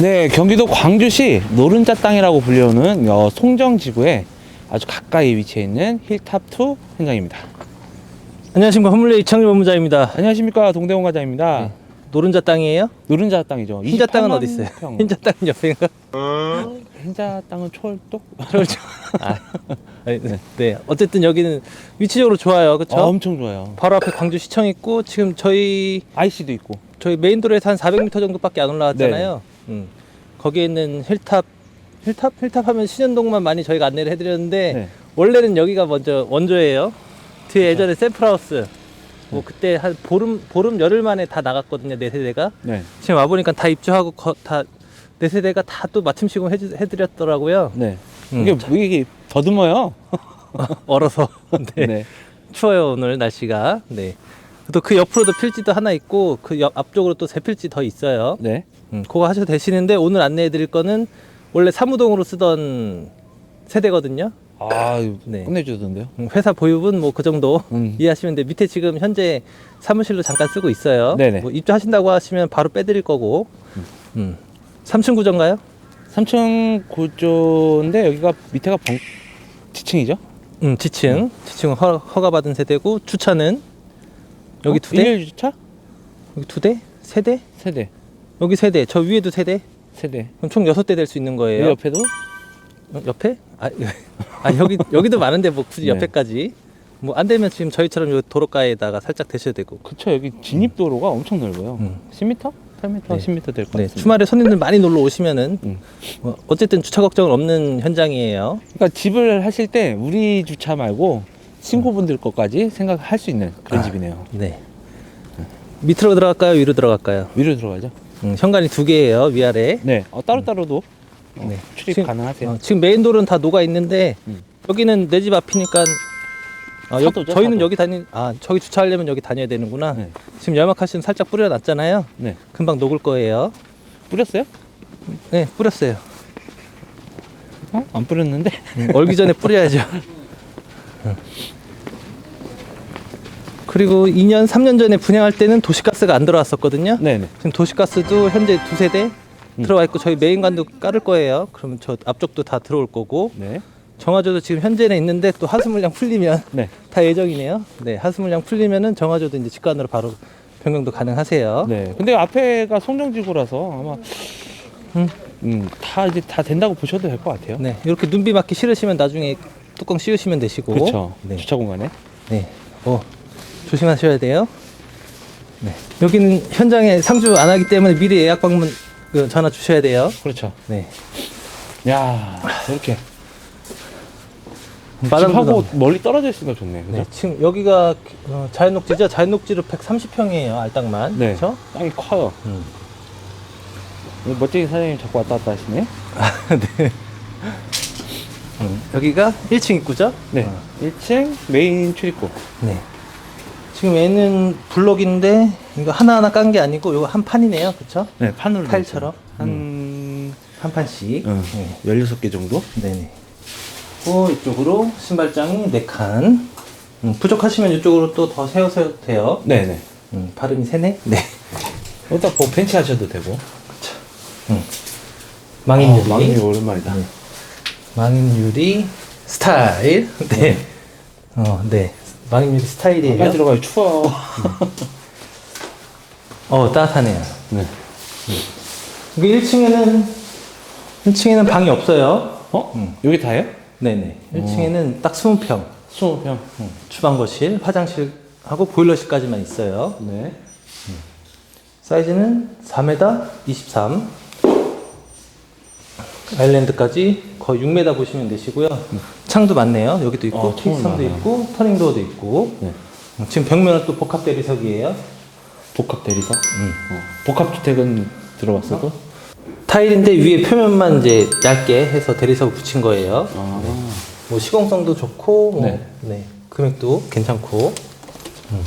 네, 경기도 광주시 노른자 땅이라고 불리우는 어, 송정 지구에 아주 가까이 위치해 있는 힐탑2 현장입니다. 안녕하십니까 허물레 이창일 본부장입니다. 안녕하십니까 동대원 과장입니다. 네. 노른자 땅이에요? 노른자 땅이죠. 흰자 땅은 28만 어디 있어요? 평. 흰자 땅은 옆인가? 흰자 땅은 초월도? 그렇죠. 아, 아니, 네. 네. 어쨌든 여기는 위치적으로 좋아요, 그렇죠? 어, 엄청 좋아요. 바로 앞에 광주 시청 있고 지금 저희 IC도 있고. 저희 메인 도로에서 한 400m 정도밖에 안 올라왔잖아요. 네. 음. 거기에 있는 힐탑 힐탑 힐탑 하면 신현동만 많이 저희가 안내를 해드렸는데 네. 원래는 여기가 먼저 원조예요. 뒤에 예전에 샘플하우스 뭐 그때 한 보름 보름 열흘 만에 다 나갔거든요 네 세대가 네. 지금 와 보니까 다 입주하고 거, 다네 세대가 다 또 마침 시공 해주, 해드렸더라고요. 네. 음. 이게 뭐 이게 더듬어요. 얼어서 네. 네. 추워요 오늘 날씨가. 네. 또 그 옆으로도 필지도 하나 있고 그 옆 앞쪽으로 또 세 필지 더 있어요. 네. 음, 그거 하셔도 되시는데 오늘 안내해 드릴 거는 원래 사무동으로 쓰던 세대거든요. 아, 네. 끝내주던데요. 음, 회사 보유분 뭐 그 정도 음. 이해하시면 돼. 밑에 지금 현재 사무실로 잠깐 쓰고 있어요. 네네. 뭐 입주하신다고 하시면 바로 빼드릴 거고. 음. 3층 구조인가요? 3층 고조인데 여기가 밑에가 벙 지층이죠? 음, 지층. 지층은 허, 허가받은 세대고 주차는 여기 어? 두 대? 일일 주차? 여기 두 대? 세 대? 세대. 여기 세 대. 저 위에도 세 대. 세대. 그럼 총 여섯 대 될 수 있는 이 거예요. 옆에도 어, 옆에? 아, 아 여기 여기도 많은데 뭐 굳이 네. 옆에까지. 뭐 안 되면 지금 저희처럼 요 도로가에다가 살짝 대셔도 되고. 그쵸 여기 진입 도로가 엄청 넓어요. 음. 10m? 8m? 네. 10m 될 것 네, 같습니다. 주말에 손님들 많이 놀러 오시면은 음. 뭐 어쨌든 주차 걱정은 없는 현장이에요. 그러니까 집을 하실 때 우리 주차 말고 친구분들 것까지 생각할 수 있는 그런 아. 집이네요. 네. 밑으로 들어갈까요? 위로 들어갈까요? 위로 들어가죠? 음, 현관이 두 개예요. 위아래. 네. 어, 따로따로도 어, 네. 출입 지금- 가능하세요. 어, 지금 메인 도로는 다 녹아 있는데 음. 여기는 내 집 앞이니까 아, 여, 사도죠, 저희는 사도. 여기 다니 아 저기 주차하려면 여기 다녀야 되는구나. 네. 지금 열막하시는 살짝 뿌려놨잖아요. 네. 금방 녹을 거예요. 뿌렸어요? 네, 뿌렸어요. 어? 안 뿌렸는데? 음, 얼기 전에 뿌려야죠. 음. 그리고 2년, 3년 전에 분양할 때는 도시가스가 안 들어왔었거든요. 네네. 지금 도시가스도 현재 두 세대 음. 들어와 있고 저희 메인관도 깔을 거예요. 그러면 저 앞쪽도 다 들어올 거고 네. 정화조도 지금 현재는 있는데 또 하수 물량 풀리면 네. 다 예정이네요. 네, 하수 물량 풀리면은 정화조도 이제 직관으로 바로 변경도 가능하세요. 네. 근데 앞에가 송정지구라서 아마 음. 음, 다 이제 다 된다고 보셔도 될 것 같아요. 네, 이렇게 눈비 맞기 싫으시면 나중에 뚜껑 씌우시면 되시고. 그렇죠. 네. 주차 공간에. 네. 어, 조심하셔야 돼요. 네. 여기는 현장에 상주 안 하기 때문에 미리 예약 방문 그 전화 주셔야 돼요. 그렇죠. 네. 야, 이렇게 마당도 집하고. 멀리 떨어져 있으니까 좋네. 그죠? 네. 지금 여기가 어, 자연 녹지죠? 자연 녹지로 130평이에요, 알땅만. 네. 그렇죠? 땅이 커요. 음. 멋쟁이 사장님 자꾸 왔다 갔다 하시네. 네. 음, 여기가 1층 입구죠? 네. 어. 1층 메인 출입구. 네. 지금 얘는 블럭인데 이거 하나하나 깐 게 아니고 이거 한 판이네요. 그렇죠? 네, 판으로 돼 타일처럼? 있어요. 한한 판씩. 어, 네. 16개 정도? 네네. 또 이쪽으로 신발장이 4칸. 음, 부족하시면 이쪽으로 또 더 세우셔도 돼요. 네, 네. 음, 발음이 세네? 네. 여기다 뭐 벤치 하셔도 되고. 음. 망인 유리. 아, 망이 오랜만이다. 네. 망인 유리 스타일. 네. 어, 네. 유리 스타일이에요. 빨리 들어가요. 추워. 어, 따뜻하네요. 네. 여기 1층에는 1층에는 방이 없어요. 어? 음. 여기 다예요? 네네. 1층에는 딱 20평. 20평. 주방 거실, 화장실 하고 보일러실까지만 있어요. 네. 사이즈는 4m 23. 아일랜드까지 거의 6m 보시면 되시고요. 창도 많네요. 여기도 있고, 어, 피스선도 많아요. 있고, 터닝도어도 있고. 네. 음, 지금 벽면은 또 복합 대리석이에요. 복합 대리석. 어. 복합 주택은 들어봤어도. 타일인데 위에 표면만 이제 얇게 해서 대리석을 붙인 거예요. 아. 뭐 시공성도 좋고, 뭐, 네. 네. 금액도 괜찮고. 음.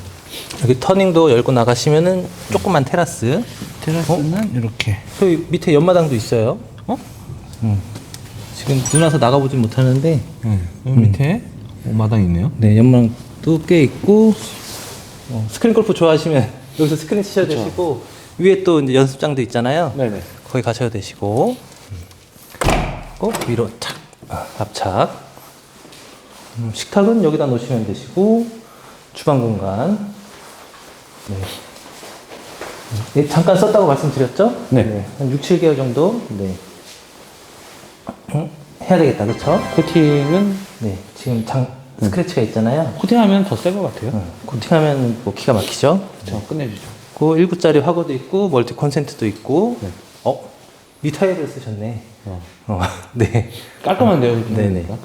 여기 터닝도 열고 나가시면은 조그만 테라스. 테라스는 이렇게. 저기 밑에 연마당도 있어요. 어? 음. 지금 눈 와서 나가보진 못하는데, 네. 여기 밑에 마당 있네요. 네, 연마당도 꽤 있고, 어, 스크린 골프 좋아하시면 여기서 스크린 치셔도 되시고, 위에 또 이제 연습장도 있잖아요. 네네. 거기 가셔도 되시고 꼭 위로 착 아, 압착 음, 식탁은 여기다 놓으시면 되시고 주방 공간 네. 네, 잠깐 썼다고 말씀드렸죠? 네. 한 6, 7개월 정도 네. 음, 해야 되겠다 그쵸? 코팅은 네 지금 장 스크래치가 있잖아요 코팅하면 더 새 것 같아요. 음, 코팅하면 뭐 기가 막히죠? 저 끝내주죠. 그 1구짜리 화구도 있고 멀티 콘센트도 있고 네. 어? 이 타일을 쓰셨네 어. 어, 네 깔끔한데요, 네네. 그러니까.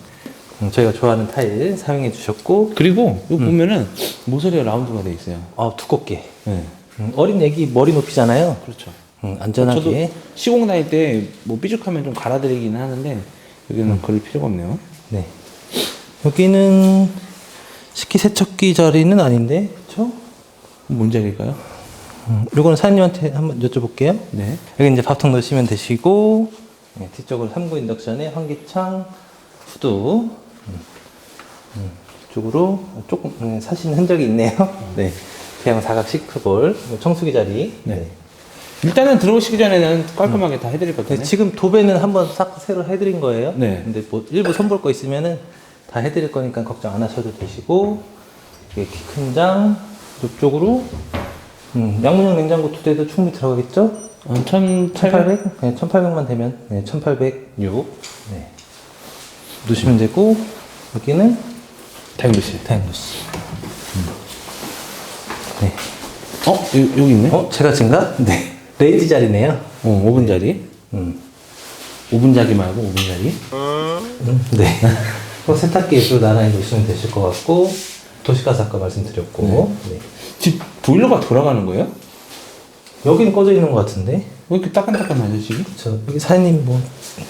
음, 저희가 좋아하는 타일 사용해 주셨고 그리고 이거 보면은 모서리가 라운드가 돼 있어요. 어, 두껍게 네. 음, 어린 애기 머리 높이잖아요 그렇죠. 음, 저도 안전하게 시공 다닐 때 뭐 삐죽하면 좀 갈아드리기는 하는데 여기는 그럴 필요가 없네요. 네 여기는 식기세척기 자리는 아닌데 그쵸? 뭔 자리일까요? 음, 요거는 사장님한테 한번 여쭤볼게요 네. 여기 이제 밥통 넣으시면 되시고 네, 뒤쪽으로 3구 인덕션에 환기창 후드 음, 음, 이쪽으로 조금 음, 사신 흔적이 있네요 네 대형 사각 시크볼 청소기 자리 네. 일단은 들어오시기 전에는 깔끔하게 다 해드렸거든요. 네, 지금 도배는 한번 싹 새로 해드린 거예요 네. 근데 뭐 일부 손볼 거 있으면은 다 해드릴 거니까 걱정 안 하셔도 되시고 이게 키큰 장 이쪽으로 음, 양문형 냉장고 두 대도 충분히 들어가겠죠? 한 1,800? 1800? 네, 1800만 되면 네, 1806 네. 넣으시면 되고 여기는 다용도실. 다용도실 네. 어? 여, 여기 있네? 어? 어? 제가 증가? 네 레인지 자리네요 5분 자리. 음. 5분 자기 말고 5분 자리. 음, 네 어, 세탁기 옆으로 나란히 놓으시면 되실 것 같고 도시가스 아까 말씀드렸고 네. 집 보일러가 돌아가는 거예요? 여기는 꺼져 있는 것 같은데 왜 이렇게 따끈따끈하죠, 지금? 저 여기 사장님 뭐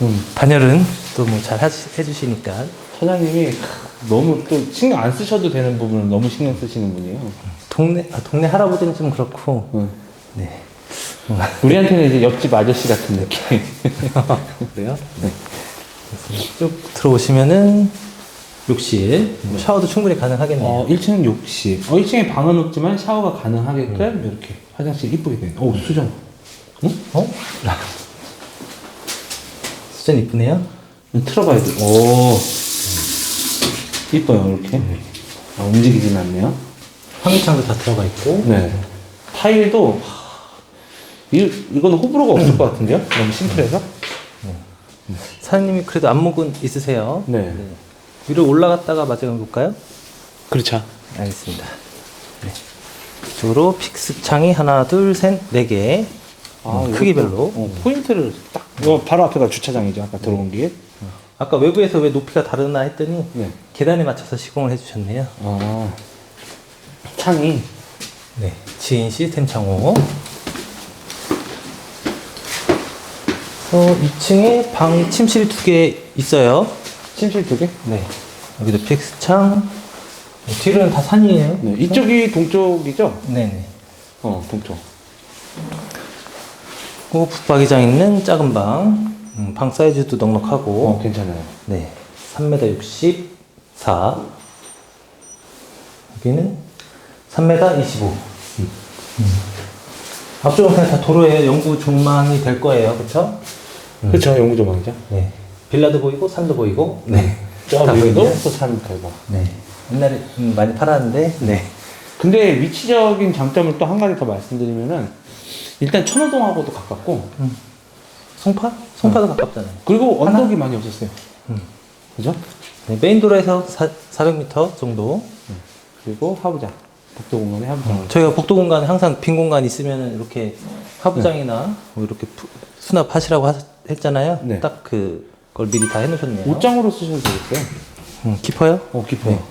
음. 단열은 또 뭐 잘 해주시니까 사장님이 너무 또 신경 안 쓰셔도 되는 부분을 너무 신경 쓰시는 분이에요. 동네 아, 동네 할아버지는 좀 그렇고 응. 네 우리한테는 이제 옆집 아저씨 같은 느낌. 그래요? 네. 쭉 들어오시면은 욕실, 뭐 샤워도 충분히 가능하겠네요. 어, 1층 욕실. 어, 1층에 방은 없지만 샤워가 가능하게끔 이렇게 화장실 이쁘게 된. 오, 수정. 응? 어? 수전 이쁘네요. 틀어봐야 돼. 오. 이뻐요, 이렇게. 어, 움직이진 않네요. 환기창도 다 들어가 있고. 네. 타일도, 하, 이, 이거는 호불호가 없을 것 같은데요? 너무 심플해서? 사장님이 그래도 안목은 있으세요. 네. 위로 올라갔다가 마저 볼까요? 그렇죠. 알겠습니다. 네. 이쪽으로 픽스 창이 하나, 둘, 셋, 네 개. 아, 음, 이것도, 크기별로. 어, 포인트를 딱. 이거 바로 앞에가 주차장이죠, 아까 들어온 게. 아까 외부에서 왜 높이가 다르나 했더니 네. 계단에 맞춰서 시공을 해주셨네요. 아. 창이. 네, 지인 시스템 창호. 어, 2층에 방 침실이 두개 있어요. 침실 두 개? 네. 여기도 픽스 창. 네, 뒤로는 다 산이에요. 네. 이쪽이 동쪽이죠? 네네. 어, 동쪽. 그 붙박이장 있는 작은 방. 음, 방 사이즈도 넉넉하고. 어, 괜찮아요. 네. 3m 64. 여기는 3m 25. 음. 앞쪽은 그냥 다 도로에 영구 종망이 될 거예요. 그쵸? 그렇죠, 영구조망이죠. 네. 빌라도 보이고 산도 보이고. 네. 저 다 위에도 보이네요. 또산 대고. 네. 옛날에 음, 많이 팔았는데. 네. 근데 위치적인 장점을 또 한 가지 더 말씀드리면은 일단 천호동하고도 가깝고 음. 송파? 송파도 가깝잖아요. 그리고 언덕이 많이 없었어요. 음. 그죠? 네, 메인 도로에서 4, 400m 정도. 그리고 하부장, 복도공간에 하부장. 저희가 복도 공간에 항상 빈 공간 있으면 이렇게 하부장이나 뭐 이렇게 푸- 수납하시라고 하- 했잖아요. 네. 딱 그걸 미리 다 해놓으셨네요. 옷장으로 쓰셔도 되겠어요. 음, 깊어요? 어, 깊어요.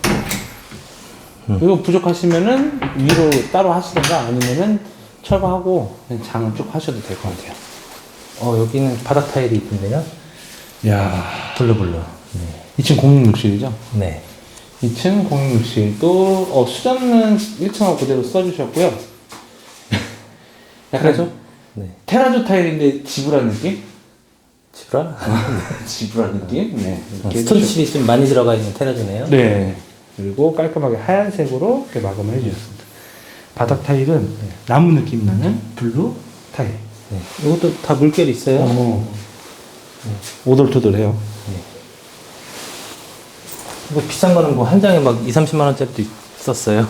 이거 부족하시면은 위로 따로 하시던가 아니면은 철거하고 그냥 장을 쭉 하셔도 될 것 같아요. 어, 여기는 바닥 타일이 이쁜데요. 야 블루블루. 2층 공용욕실이죠? 네. 2층 공용욕실도 어, 수전은 1층하고 그대로 써주셨고요. 약간 그래서? 네. 테라조 타일인데 지브라 느낌? 지브라? 지브라 느낌? 네. 이렇게 해주셨- 스톤칩이 좀 많이 들어가 있는 테라즈네요. 네. 그리고 깔끔하게 하얀색으로 이렇게 마감을 해주셨습니다. 바닥 타일은 나무 느낌 나는 블루 타일. 네. 이것도 다 물결이 있어요. 어. 오돌토돌해요. 이거 비싼 거는 뭐 한 장에 막 2, 30만 원짜리도 있었어요.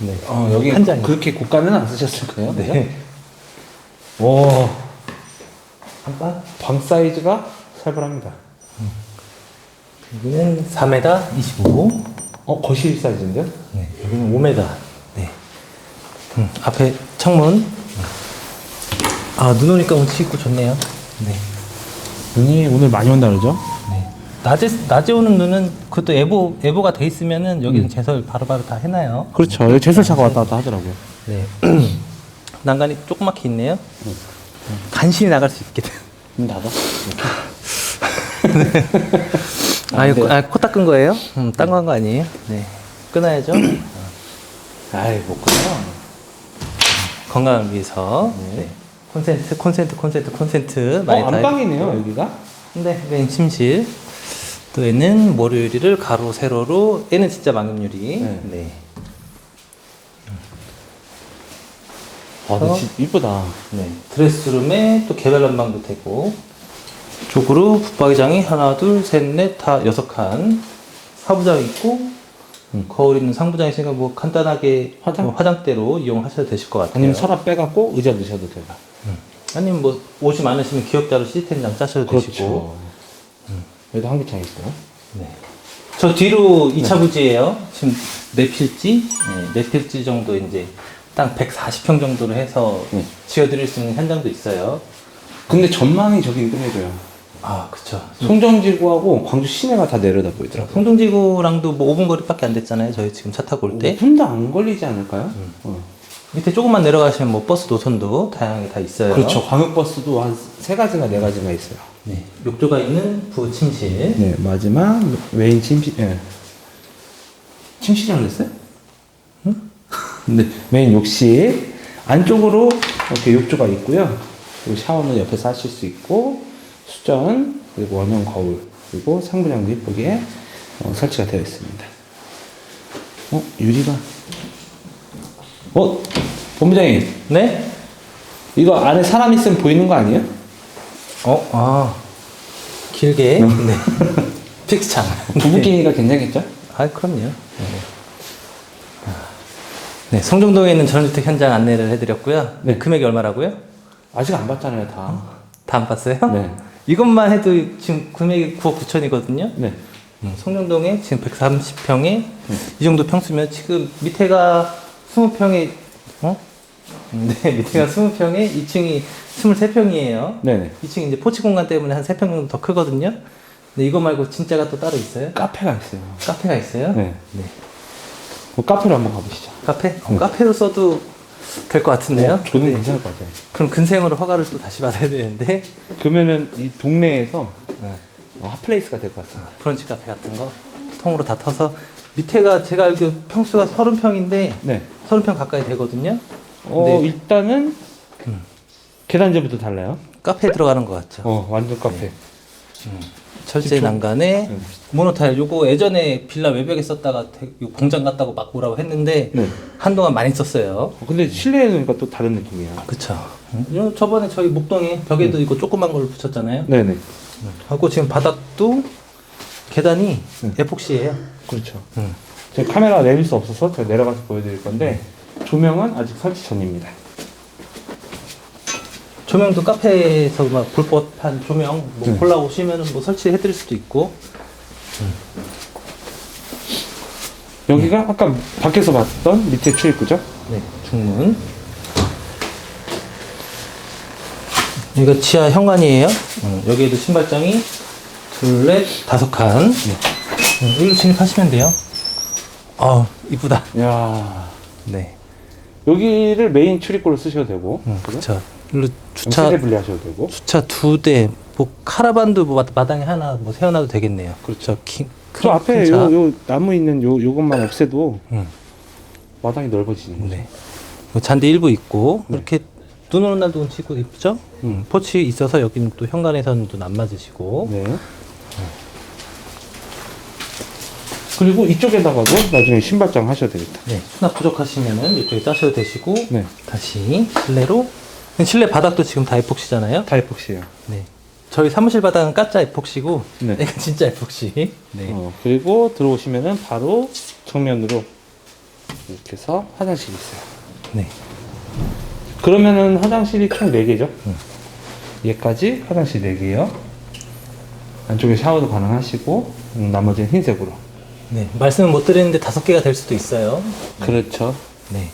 네. 어, 여기 한 장이요. 그렇게 고가는 안 쓰셨을 거예요. 네. 오, 한방 방 사이즈가 살벌합니다. 여기는 4m 25. 어, 거실 사이즈인데요? 네. 여기는 5m. 네. 음, 앞에 창문. 아, 눈 오니까 운치 있고 좋네요. 네. 눈이 오늘 많이 온다 그러죠? 네. 낮에, 낮에 오는 눈은 그것도 에보, 에보가 돼 있으면은 여기는 제설 바로바로 다 해놔요. 그렇죠. 여기 제설차가 왔다 갔다 하더라고요. 네. 난간이 조그맣게 있네요. 간신히 나갈 수 있게. 문 닫아? 아, 이거, 아, 코 닦은 거예요? 음, 딴거 한 거 아니에요? 네. 끊어야죠. 아이, 못 끊어. 건강을 위해서. 네. 콘센트, 콘센트, 콘센트, 콘센트. 많이 어, 다 안방이네요, 여기가? 네, 여기는 침실. 또 얘는 모루 유리를 가로, 세로로. 얘는 진짜 망금 유리. 네. 네. 아, 근데 진짜 이쁘다. 네. 드레스룸에 또 개별 난방도 되고. 쪽으로 붙박이장이 하나, 둘, 셋, 넷, 다 여섯 칸. 하부장 있고. 음. 거울 있는 상부장 있으니까 뭐 간단하게 화장? 뭐 화장대로 이용하셔도 되실 것 같아요. 아니면 서랍 빼갖고 의자 넣으셔도 되고. 아니면 뭐 옷이 많으시면 기억자로 시스템장 짜셔도 되시고. 그렇죠. 여기도 한기창 있고요. 네. 저 뒤로 2차 부지예요. 지금 네 필지, 네, 네 필지 정도 이제 땅 140평 정도로 해서 네. 지어드릴 수 있는 현장도 있어요. 근데 전망이 저긴 끝내줘요. 아, 그쵸. 송정지구하고 광주 시내가 다 내려다 보이더라고요. 송정지구랑도 뭐 5분 거리밖에 안 됐잖아요. 저희 지금 차 타고 올 때. 5분도 안 걸리지 않을까요? 어. 밑에 조금만 내려가시면 뭐 버스 노선도 다양하게 다 있어요. 그렇죠. 광역버스도 한 세 가지나 네 가지나 있어요. 네. 욕조가 있는 부침실. 네, 마지막 메인 침실. 예. 침실이라고 그랬어요? 응? 네, 메인 욕실. 안쪽으로 이렇게 욕조가 있고요. 그리고 샤워는 옆에서 하실 수 있고, 수전, 그리고 원형 거울, 그리고 상부장도 이쁘게 어, 설치가 되어 있습니다. 어, 유리가. 어, 본부장님. 네? 이거 안에 사람 있으면 보이는 거 아니에요? 어, 아. 길게. 네. 픽스창. 부부끼리가 괜찮겠죠? 아, 그럼요. 네. 네, 성종동에 있는 전원주택 현장 안내를 해드렸고요. 네. 금액이 얼마라고요? 아직 안 봤잖아요, 다. 다 안 봤어요? 네. 이것만 해도 지금 금액이 9억 9천이거든요. 네. 음, 성종동에 지금 130평에 이 정도 평수면 지금 밑에가 20평에 어? 네, 밑에가 20평에 2층이 23평이에요. 네네. 2층 이제 포치 공간 때문에 한 3평 정도 더 크거든요. 근데 이거 말고 진짜가 또 따로 있어요? 카페가 있어요. 카페가 있어요? 네. 네. 그 카페로 한번 가보시죠. 카페? 어, 카페로 써도 될 것 같은데요? 어, 저는 네. 괜찮을 것 같아요. 그럼 근생으로 허가를 또 다시 받아야 되는데 그러면은 이 동네에서 어, 핫플레이스가 될 것 같습니다. 브런치 카페 같은 거 통으로 다 터서 밑에가 제가 알기로 평수가 30평인데 네. 30평 가까이 되거든요. 어, 네. 일단은 음. 계단제부터 달라요. 카페에 들어가는 것 같죠. 어, 완전 카페. 철제? 난간에 네. 모노타일 요거 예전에 빌라 외벽에 썼다가 요 공장 갔다고 막 오라고 했는데 네. 한동안 많이 썼어요. 어, 근데 실내에 놓으니까 또 다른 느낌이야. 그쵸. 요 저번에 저희 목동에 벽에도 이거 조그만 걸 붙였잖아요. 네네. 하고 지금 바닥도 계단이 네. 에폭시예요. 그렇죠. 음. 제가 카메라 내릴 수 없어서 제가 내려가서 보여드릴 건데 조명은 아직 설치 전입니다. 조명도 카페에서 막 불법한 조명 뭐 네. 골라 오시면은 뭐 설치해 드릴 수도 있고. 여기가 아까 밖에서 봤던 밑에 출입구죠? 네 중문. 여기가 지하 현관이에요. 음, 여기에도 신발장이 둘넷 다섯 칸. 음, 일로 진입하시면 돼요. 아 이쁘다. 야. 네. 여기를 메인 출입구로 쓰셔도 되고, 음, 그죠? 일로 주차 분리하셔도 되고. 주차 두 대 뭐 카라반도 뭐 마- 마당에 하나 뭐 세워놔도 되겠네요 그렇죠 킹, 저 앞에. 요, 요 나무 있는 요 요것만 없애도 음. 마당이 넓어지는 거죠. 네. 뭐 잔디 일부 있고 네. 이렇게 눈 오는 날도 운치 있고 이쁘죠? 음. 포치 있어서 여기는 또 현관에서는 눈안 맞으시고 네. 그리고 이쪽에다가도 나중에 신발장 하셔도 되겠다. 네. 수납 부족하시면은 이쪽에 짜셔도 되시고 네. 다시 실내로 실내 바닥도 지금 다 에폭시잖아요. 다 에폭시예요. 네. 저희 사무실 바닥은 까짜 에폭시고, 네. 진짜 에폭시. 네. 어, 그리고 들어오시면은 바로 정면으로 이렇게 해서 화장실이 있어요. 네. 그러면은 화장실이 총 4개죠? 얘까지 화장실 4개요. 안쪽에 샤워도 가능하시고, 음, 나머지는 흰색으로. 네. 말씀은 못 드렸는데 다섯 개가 될 수도 있어요. 그렇죠. 네.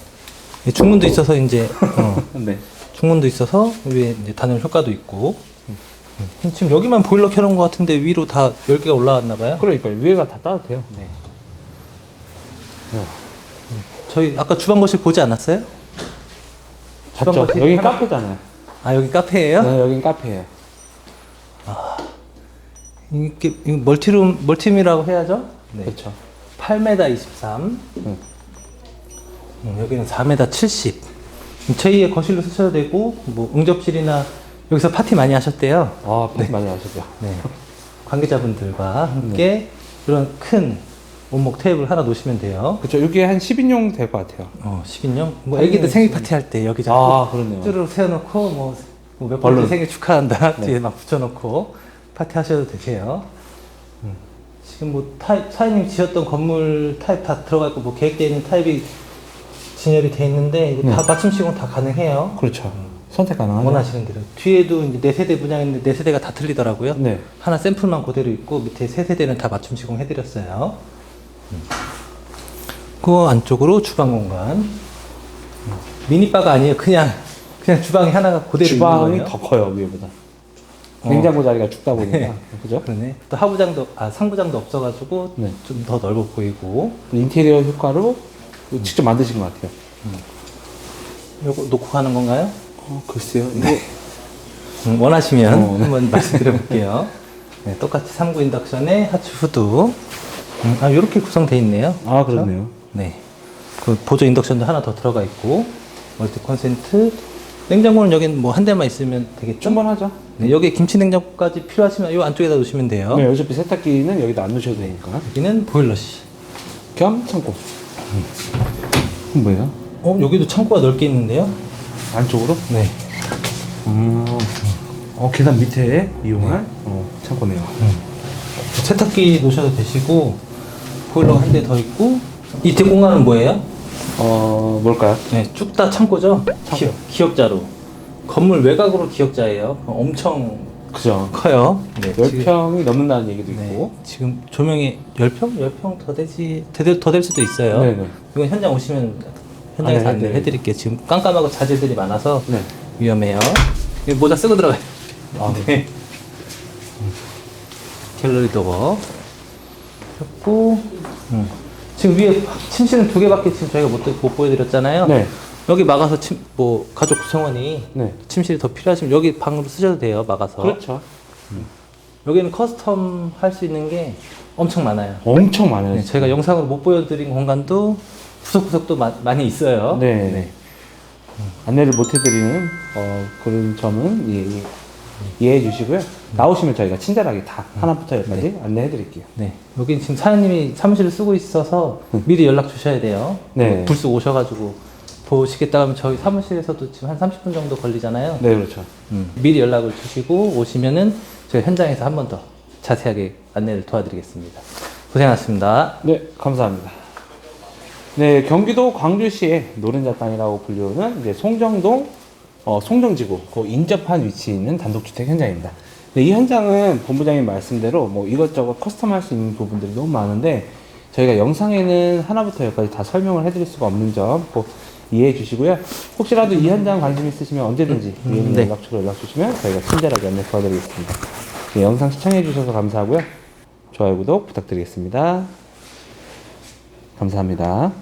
네, 중문도 있어서 이제, 어, 네. 중문도 있어서 위에 이제 단열 효과도 있고. 음, 지금 여기만 보일러 켜놓은 것 같은데 위로 다 10개가 올라왔나 봐요. 그러니까 위에가 다 따뜻해요. 네. 네. 저희 아까 주방 거실 보지 않았어요? 봤죠? 주방 거실 여기 하나- 카페잖아요. 아, 여기 카페예요? 네, 여긴 카페예요. 이게 이거 멀티룸 멀티미라고 해야죠? 네. 그렇죠. 8m 23. 응. 음, 여기는 4m 70. 제2의 거실로 쓰셔도 되고 뭐 응접실이나 여기서 파티 많이 하셨대요. 아, 파티 많이 하셨죠. 네. 관계자분들과 함께 이런 큰 원목 테이블 하나 놓으시면 돼요. 그렇죠. 여기 한 10인용 될 것 같아요. 어, 10인용? 뭐 애기들 생일 파티 할 때 여기 자꾸 아, 그렇네요. 쭈르륵 세워놓고 뭐, 뭐몇 벌룬. 번째 생일 축하한다 네. 뒤에 막 붙여놓고 파티 하셔도 되세요. 음. 지금 뭐 타입, 사장님 지었던 건물 타입 다 들어가 있고 뭐 계획되어 있는 타입이 진열이 돼 있는데 이거 다 네. 맞춤 시공 다 가능해요. 그렇죠. 선택 가능하죠. 원하시는 대로. 뒤에도 이제 네 세대 분양인데 네 세대가 다 틀리더라고요. 네. 하나 샘플만 그대로 있고 밑에 세 세대는 다 맞춤 시공 해드렸어요. 음. 그 안쪽으로 주방 공간. 음. 미니바가 아니에요. 그냥 그냥 주방이 하나가 그대로 주방이 있는 거예요. 더 커요, 위에보다. 어. 냉장고 자리가 춥다 보니까. 그죠? 그러네. 또 하부장도 아 상부장도 없어가지고 네. 좀 더 넓어 보이고. 인테리어 효과로 직접 만드신 것 같아요. 요거 놓고 가는 건가요? 어, 글쎄요. 이거 음, 원하시면 어, 네. 한번 말씀드려 볼게요. 네, 똑같이 3구 인덕션에 하츠 후드. 음, 아, 이렇게 구성되어 있네요. 아, 그렇네요. 네. 그 보조 인덕션도 하나 더 들어가 있고, 멀티 콘센트. 냉장고는 여긴 뭐 한 대만 있으면 되겠죠? 충분하죠. 네, 여기 김치 냉장고까지 필요하시면 이 안쪽에다 놓으시면 돼요. 네, 어차피 세탁기는 여기다 안 넣으셔도 되니까. 여기는 보일러시. 겸 창고. 그럼 뭐예요? 어, 여기도 창고가 넓게 있는데요? 안쪽으로? 네. 음. 어, 계단 밑에 이용할 어, 창고네요. 세탁기 놓으셔도 되시고, 보일러가 한대 더 있고, 이 뒷 공간은 뭐예요? 어, 뭘까요? 네, 쭉 다 창고죠? 기역, 기역자로. 건물 외곽으로 기역자예요. 엄청 그죠. 커요. 네, 지금- 10평이 넘는다는 얘기도 네, 있고. 지금 조명이 10평? 10평 더 되지, 더 될 수도 있어요. 네네. 이건 현장 오시면 현장에서 안내 안내를 해드릴게요. 지금 깜깜하고 자재들이 많아서 네. 위험해요. 이거 모자 쓰고 들어가요. 아, 네. 갤러리 도어 폈고 음. 지금 위에 침실은 두 개밖에 지금 저희가 못, 못 보여드렸잖아요. 네. 여기 막아서 침, 뭐 가족 구성원이 네. 침실이 더 필요하시면 여기 방으로 쓰셔도 돼요. 막아서. 그렇죠. 여기는 커스텀 할 수 있는 게 엄청 많아요. 엄청 많아요. 네, 저희가 영상으로 못 보여드린 공간도 구석구석도 마- 많이 있어요. 네. 안내를 못 해드리는 어, 그런 점은 예, 이해해 주시고요. 나오시면 저희가 친절하게 다 하나부터 열까지 안내해 드릴게요. 네. 여기 지금 사장님이 사무실을 쓰고 있어서 미리 연락 주셔야 돼요. 네. 불쑥 오셔가지고 보시겠다 하면 저희 사무실에서도 지금 한 30분 정도 걸리잖아요. 네, 그렇죠. 음, 미리 연락을 주시고 오시면은 저희 현장에서 한 번 더 자세하게 안내를 도와드리겠습니다. 고생하셨습니다. 네, 감사합니다. 네, 경기도 광주시의 노른자 땅이라고 불리우는 이제 송정동 어, 송정지구 그 인접한 위치에 있는 단독주택 현장입니다. 네, 이 현장은 본부장님 말씀대로 뭐 이것저것 커스텀 할 수 있는 부분들이 너무 많은데 저희가 영상에는 하나부터 열까지 다 설명을 해드릴 수가 없는 점꼭 이해해 주시고요. 혹시라도 이 현장 관심 있으시면 언제든지 위에 있는 네. 연락처로 연락 주시면 저희가 친절하게 안내 도와드리겠습니다. 네, 영상 시청해 주셔서 감사하고요. 좋아요, 구독 부탁드리겠습니다. 감사합니다.